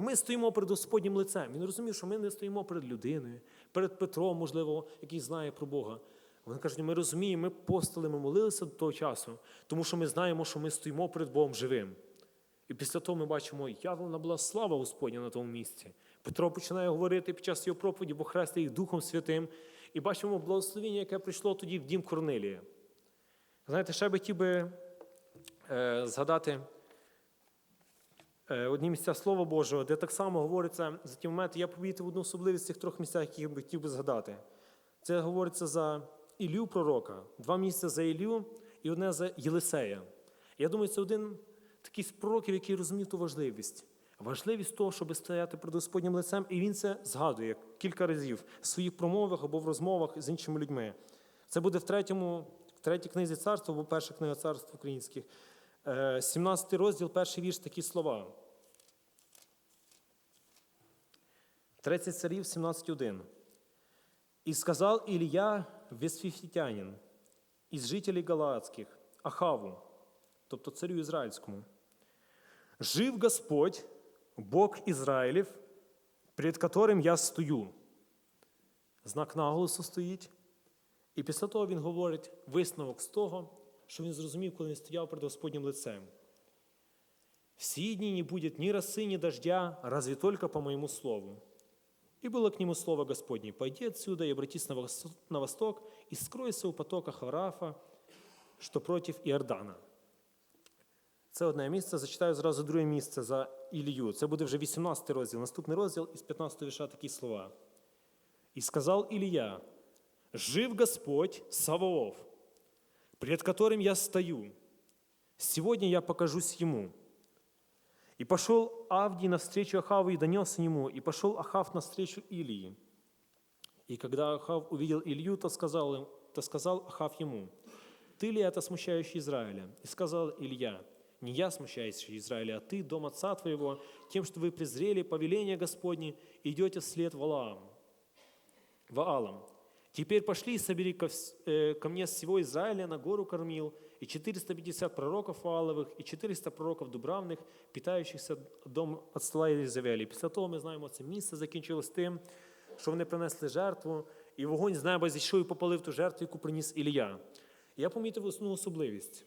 Ми стоїмо перед Господнім лицем. Він розумів, що ми не стоїмо перед людиною, перед Петром, можливо, який знає про Бога. Вони кажуть, ми розуміємо, ми постили, ми молилися до того часу, тому що ми знаємо, що ми стоїмо перед Богом живим. І після того ми бачимо, явлена була слава Господня на тому місці. Петро починає говорити під час його проповіді, бо хрестить їх Духом Святим. І бачимо благословення, яке прийшло тоді в дім Корнелія. Знаєте, ще би хотів би е, згадати одні місця Слова Божого, де так само говориться за ті моменти. Я помітив одну особливість цих трьох місцях, які я би хотів би згадати. Це говориться за Ілю пророка, два місця за Ілю і одне за Єлисея. Я думаю, це один такий з пророків, який розумів ту важливість. Важливість того, щоб стояти перед Господнім лицем, і він це згадує кілька разів в своїх промовах або в розмовах з іншими людьми. Це буде в третьому, в третій книзі царства або перша книга царств українських. Е, 17 розділ, перший вірш, такі слова. 30 царів, 17.1. «И сказал Илья Весфифитянин із жителей Галаадських, Ахаву, тобто царю Ізраїльському, «Жив Господь, Бог Ізраїлів, перед которым я стою». Знак наголосу стоїть. І після того він говорить висновок з того, що він зрозумів, коли він стояв перед Господнім лицем. «Всі дні не будет ни росы, ни дождя, разве только по моему слову». И было к нему слово Господне, «Пойди отсюда и обратись на восток, и скройся у потоках Варафа, що против Іордана». Це одне місце. Зачитаю зразу друге місце за Ілію. Це буде вже 18 розділ. Наступний розділ із 15 віша такі слова. «И сказал Илья, жив Господь Саваоф, пред которым я стою. Сегодня я покажусь ему». И пошел Авдий навстречу Ахаву и донес ему, и пошел Ахав навстречу Илии. И когда Ахав увидел Илью, то сказал, то сказал Ахав ему, «Ты ли это смущающий Израиля?» И сказал Илья, «Не я смущающий Израиля, а ты, дом отца твоего, тем, что вы презрели повеление Господне, идете вслед Валаам, Ваалам. Теперь пошли и собери ко, э, ко мне всего Израиля на гору Кормил, и 450 пророков Вааловых, и 400 пророков Дубравних, питающихся дом від стола Єлизавелі. Після того ми знаємо, це місце закінчилось тим, що вони принесли жертву, і вогонь з неба зійшов і попалив ту жертву, яку приніс Ілія. Я помітив одну особливість.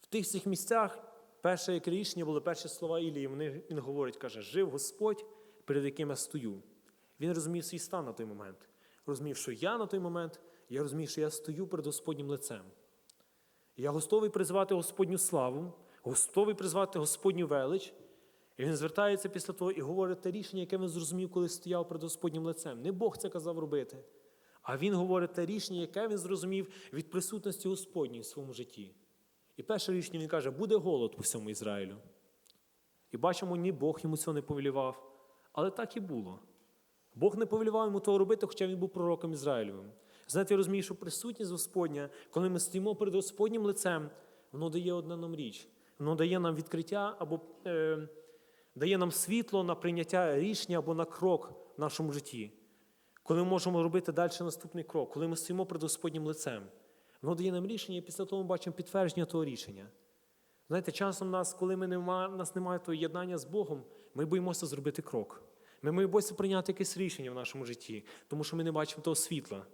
В тих всіх місцях перше як рішення були перші слова Ілії. Вони, він говорить, каже, жив Господь, перед яким я стою. Він розумів свій стан на той момент. Розумів, що я на той момент, я розумію, що я стою перед Господнім лицем. Я готовий призвати Господню славу, готовий призвати Господню велич. І він звертається після того і говорить те рішення, яке він зрозумів, коли стояв перед Господнім лицем. Не Бог це казав робити, а він говорить те рішення, яке він зрозумів від присутності Господньої в своєму житті. І перше рішення він каже, буде голод по всьому Ізраїлю. І бачимо, ні Бог йому цього не повелівав. Але так і було. Бог не повелівав йому того робити, хоча він був пророком Ізраїлевим. Знаєте, я розумію, що присутність Господня, коли ми стоїмо перед Господнім лицем, воно дає одна нам річ. Воно дає нам відкриття або е, дає нам світло на прийняття рішення або на крок в нашому житті. Коли ми можемо робити далі наступний крок, коли ми стоїмо перед Господнім лицем, воно дає нам рішення, і після того ми бачимо підтвердження того рішення. Знаєте, часом нас, коли ми нема, нас немає того єднання з Богом, ми боїмося зробити крок. Ми боїмося прийняти якесь рішення в нашому житті, тому що ми не бачимо того світла.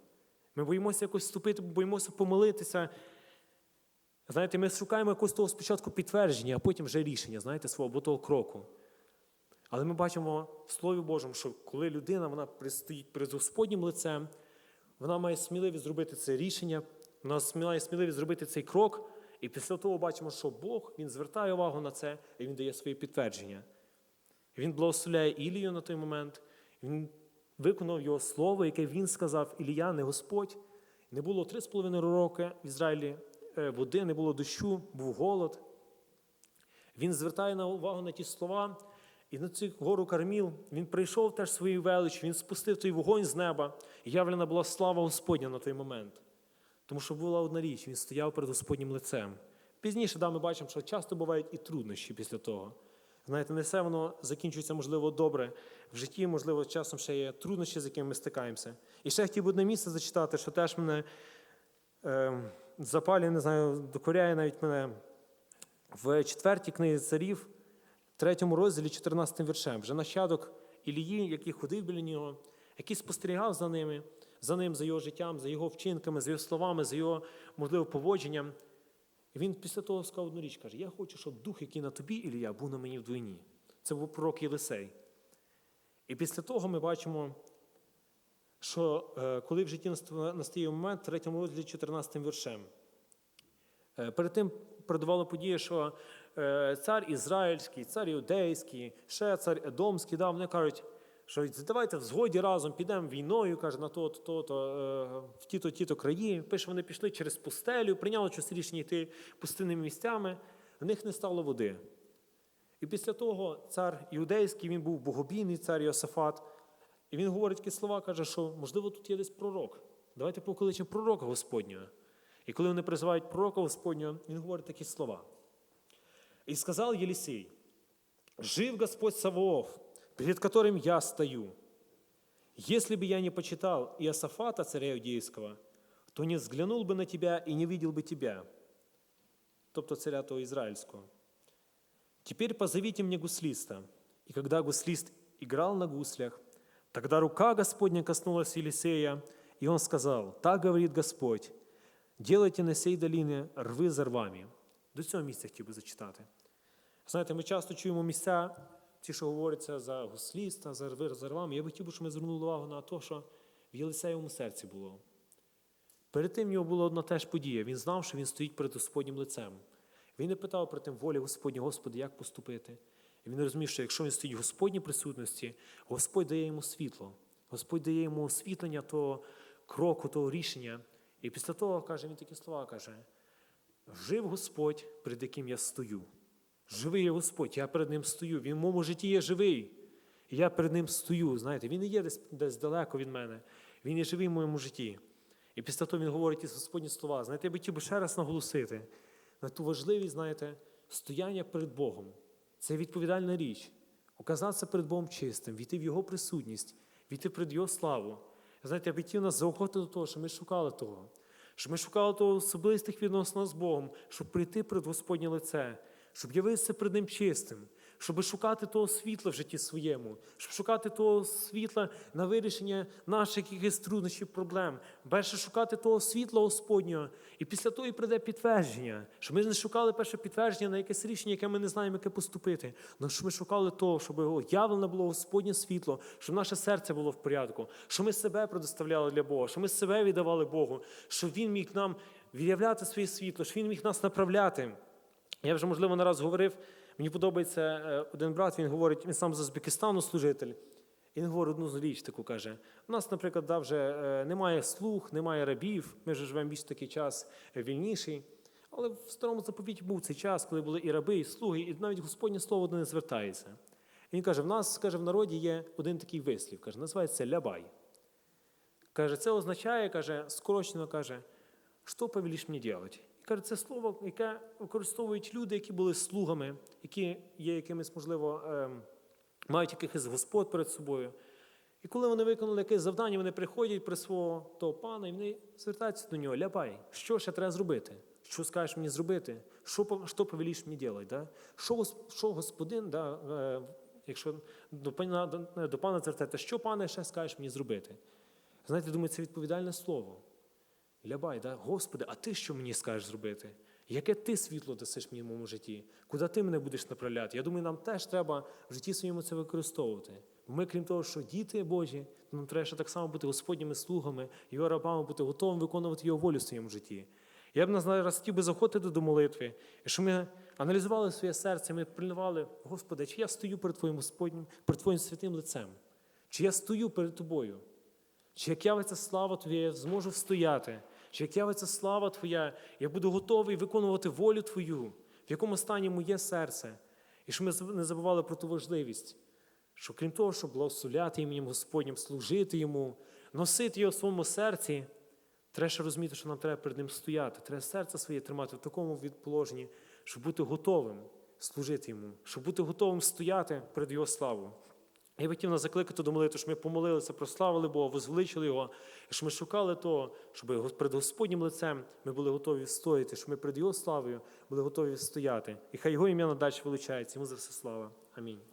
Ми боїмося якось вступити, боїмося помолитися. Знаєте, ми шукаємо якось того спочатку підтвердження, а потім вже рішення, знаєте, свого того кроку. Але ми бачимо в Слові Божому, що коли людина вона стоїть перед Господнім лицем, вона має сміливість зробити це рішення, вона має сміливість зробити цей крок, і після того бачимо, що Бог він звертає увагу на це і він дає своє підтвердження. Він благословляє Ілію на той момент, він виконав його слово, яке він сказав, Ілія, не Господь. Не було три з половиною роки в Ізраїлі е, води, не було дощу, був голод. Він звертає на увагу на ті слова, і на цю гору Карміл він прийшов теж своєю велич, він спустив той вогонь з неба, і явлена була слава Господня на той момент. Тому що була одна річ, він стояв перед Господнім лицем. Пізніше да, ми бачимо, що часто бувають і труднощі після того. Знаєте, не все воно закінчується, можливо, добре. В житті, можливо, часом ще є труднощі, з якими ми стикаємося. І ще хотів би одне місце зачитати, що теж мене е, запалює, не знаю, докоряє навіть мене в четвертій книзі царів, третьому розділі, 14 віршем, вже нащадок Ілії, який ходив біля нього, який спостерігав за ними, за ним, за його життям, за його вчинками, за його словами, за його, можливо, поводженням. І він після того сказав одну річ, каже: Я хочу, щоб дух, який на тобі, Ілія, був на мені вдвойні. Це був пророк Єлисей. І після того ми бачимо, що е, коли в житті настає момент, в третьому розділі 14 віршем. Е, Перед тим передувала подія, що е, цар Ізраїльський, цар Іудейський, ще цар Едомський, да, вони кажуть, що давайте в згоді разом підемо війною, каже, на то, то, то, е, в ті-то, ті-то краї. Пише, вони пішли через пустелю, прийняли щось рішення йти пустинними місцями, в них не стало води. І після того цар Іудейський, він був богобійний цар Йосафат, і він говорить такі слова, каже, що можливо тут є десь пророк. Давайте покличемо пророка Господнього. І коли вони призивають пророка Господнього, він говорить такі слова. І сказав Єлісій, жив Господь Саваоф, перед которым я стою. Если бы я не почитал Иосафата, царя Иудейского, то не взглянул бы на тебя и не видел бы тебя, тобто царя того Израильского. Теперь позовите мне гуслиста. И когда гуслист играл на гуслях, тогда рука Господня коснулась Елисея, и он сказал, так говорит Господь, делайте на сей долине рви за рвами. До цього місця хотів би зачитати. Знаєте, ми часто чуємо місця, ті, що говоряться за гусліста, за рви за рвами. Я би хотів, щоб ми звернули увагу на те, що в Єлисеєвому серці було. Перед тим в нього була одна теж подія. Він знав, що він стоїть перед Господнім лицем. Він не питав про тим волі Господні, Господи, як поступити. І він розумів, що якщо він стоїть в Господній присутності, Господь дає йому світло, Господь дає йому освітлення того кроку, того рішення. І після того каже, він такі слова каже: Жив Господь, перед яким я стою. Живий Господь, я перед ним стою. Він в моєму житті є живий. І я перед ним стою. Знаєте, він не є десь, десь далеко від мене. Він є живий в моєму житті. І після того він говорить ті Господні слова. Знаєте, я би хотів би ще раз наголосити на ту важливість, знаєте, стояння перед Богом. Це відповідальна річ. Оказатися перед Богом чистим, війти в Його присутність, війти перед Його славу. Знаєте, я би хотів нас заохотити до того, що ми шукали того. Щоб ми шукали того особистих відносин з Богом, щоб прийти перед Господнє лице, щоб явитися перед Ним чистим, щоб шукати того світла в житті своєму, щоб шукати того світла на вирішення наших якихось труднощів, проблем, перше шукати того світла Господнього, і після того і прийде підтвердження, щоб ми не шукали перше підтвердження на якесь рішення, яке ми не знаємо, яке поступити. Але щоб ми шукали того, щоб явлене було Господнє світло, щоб наше серце було в порядку, щоб ми себе предоставляли для Бога, щоб ми себе віддавали Богу, щоб Він міг нам виявляти своє світло, щоб Він міг нас направляти. Я вже, можливо, не раз говорив, мені подобається е, один брат, він говорить, він сам з Узбекистану служитель. І він говорить одну річ таку каже: у нас, наприклад, да, вже е, немає слуг, немає рабів, ми вже живемо більш такий час е, вільніший. Але в старому заповіті був цей час, коли були і раби, і слуги, і навіть Господнє слово до не звертається. Він каже: в нас, каже, в народі є один такий вислів, каже, називається лябай. Каже, це означає, каже, скорочено каже, що повеліш мені робити? Каже, це слово, яке використовують люди, які були слугами, які є якимись, можливо, ем, мають якихось господ перед собою. І коли вони виконали якесь завдання, вони приходять при свого того пана, і вони звертаються до нього, ляпай, що ще треба зробити? Що скажеш мені зробити? Що, що повеліш мені робити? Да? Що, що господин, да, е, якщо до пана, до, до пана звертаєте, що пане ще скажеш мені зробити? Знаєте, думаю, це відповідальне слово. Лябай, да? Господи, а ти що мені скажеш зробити? Яке ти світло дасиш мені в моєму житті? Куди ти мене будеш направляти? Я думаю, нам теж треба в житті своєму це використовувати. Ми, крім того, що діти Божі, нам треба ще так само бути Господніми слугами, його рабами, бути готовим виконувати його волю в своєму житті. Я б нас зараз хотів би заходити до молитви, і щоб ми аналізували своє серце, ми пильнували, Господи, чи я стою перед Твоїм Господнім, перед Твоїм святим лицем? Чи я стою перед Тобою? Чи як явиться слава Твоя, я зможу встояти? Чи як явиться слава Твоя, я буду готовий виконувати волю Твою, в якому стані моє серце? І щоб ми не забували про ту важливість, що крім того, щоб благословляти іменем Господнім, служити йому, носити його в своєму серці, треба ще розуміти, що нам треба перед ним стояти. Треба серце своє тримати в такому відположенні, щоб бути готовим служити йому, щоб бути готовим стояти перед його славою. Я хотів нас закликати до молитви, щоб ми помолилися, прославили Бога, возвеличили Його, щоб ми шукали того, щоб перед Господнім лицем ми були готові стояти, щоб ми перед Його славою були готові стояти. І хай Його ім'я надалі величається. Йому за все слава. Амінь.